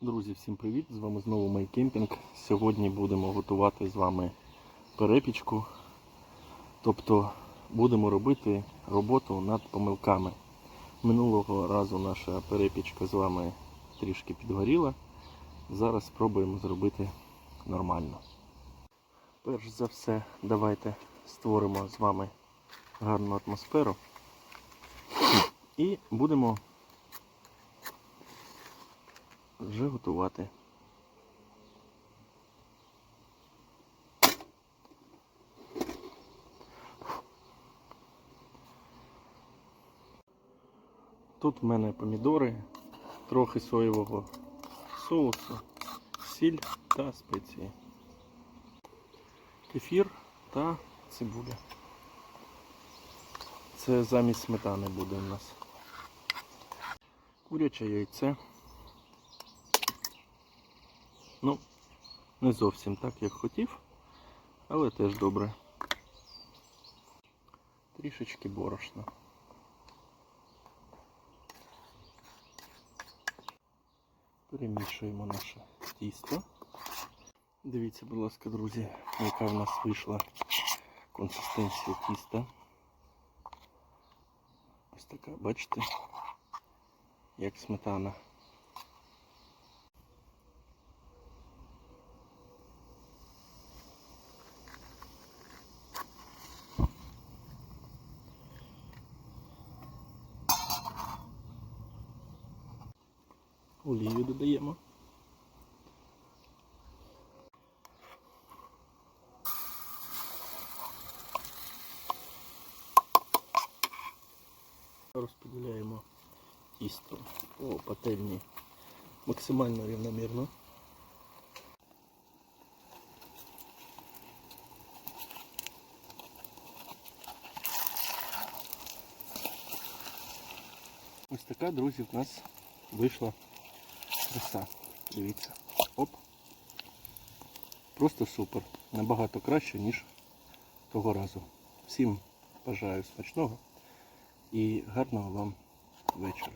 Друзі, всім привіт! З вами знову Майкемпінг. Сьогодні будемо готувати з вами перепічку. Тобто будемо робити роботу над помилками. Минулого разу наша перепічка з вами трішки підгоріла. Зараз спробуємо зробити нормально. Перш за все, давайте створимо з вами гарну атмосферу і будемо вже готувати. Тут в мене помідори, трохи соєвого соусу, сіль та спеції, кефір та цибуля. Це замість сметани буде у нас. Куряче яйце. Ну, не зовсім так, як хотів, але теж добре. Трішечки борошна. Перемішуємо наше тісто. Дивіться, будь ласка, друзі, яка в нас вийшла консистенція тіста. Ось така, бачите, як сметана. Олію додаємо. Розподіляємо тісто по пательні максимально рівномірно. Ось така, друзі, в нас вийшла краса. Дивіться. Оп. Просто супер. Набагато краще, ніж того разу. Всім бажаю смачного і гарного вам вечора.